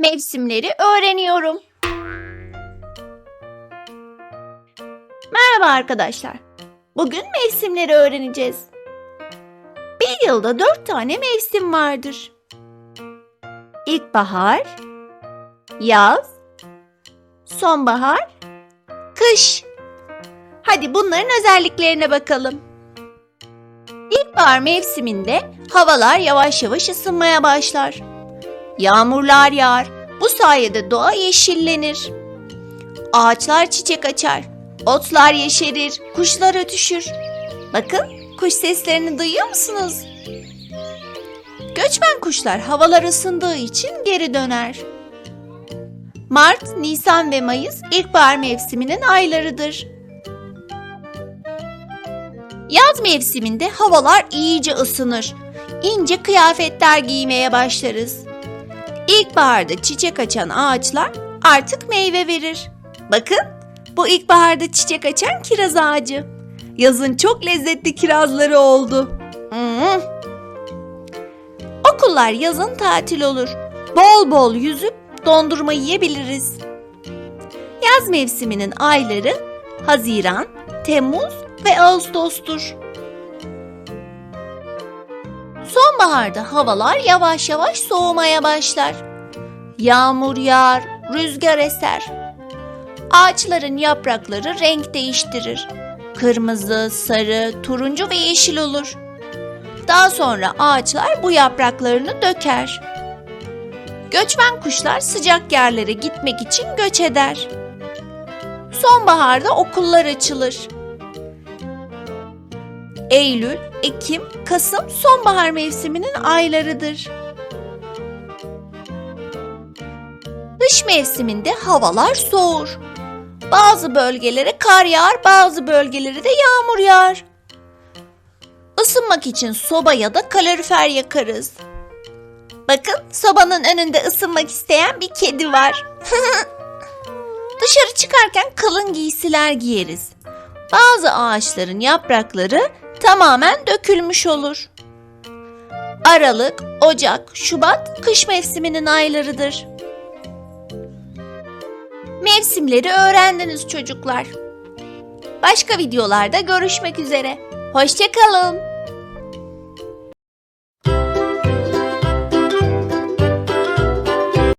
Mevsimleri öğreniyorum. Merhaba arkadaşlar. Bugün mevsimleri öğreneceğiz. Bir yılda dört tane mevsim vardır. İlkbahar, yaz, sonbahar, kış. Hadi bunların özelliklerine bakalım. İlkbahar mevsiminde havalar yavaş yavaş ısınmaya başlar. Yağmurlar yağar. Bu sayede doğa yeşillenir. Ağaçlar çiçek açar. Otlar yeşerir, kuşlar ötüşür. Bakın, kuş seslerini duyuyor musunuz? Göçmen kuşlar havalar ısındığı için geri döner. Mart, Nisan ve Mayıs ilkbahar mevsiminin aylarıdır. Yaz mevsiminde havalar iyice ısınır. İnce kıyafetler giymeye başlarız. İlkbaharda çiçek açan ağaçlar artık meyve verir. Bakın, bu ilkbaharda çiçek açan kiraz ağacı. Yazın çok lezzetli kirazları oldu. Hmm. Okullar yazın tatil olur. Bol bol yüzüp dondurma yiyebiliriz. Yaz mevsiminin ayları Haziran, Temmuz ve Ağustos'tur. Sonbaharda havalar yavaş yavaş soğumaya başlar. Yağmur yağar, rüzgar eser. Ağaçların yaprakları renk değiştirir. Kırmızı, sarı, turuncu ve yeşil olur. Daha sonra ağaçlar bu yapraklarını döker. Göçmen kuşlar sıcak yerlere gitmek için göç eder. Sonbaharda okullar açılır. Eylül, Ekim, Kasım sonbahar mevsiminin aylarıdır. Kış mevsiminde havalar soğur. Bazı bölgelere kar yağar, bazı bölgelere de yağmur yağar. Isınmak için soba ya da kalorifer yakarız. Bakın sobanın önünde ısınmak isteyen bir kedi var. Dışarı çıkarken kalın giysiler giyeriz. Bazı ağaçların yaprakları tamamen dökülmüş olur. Aralık, Ocak, Şubat kış mevsiminin aylarıdır. Mevsimleri öğrendiniz çocuklar. Başka videolarda görüşmek üzere. Hoşçakalın.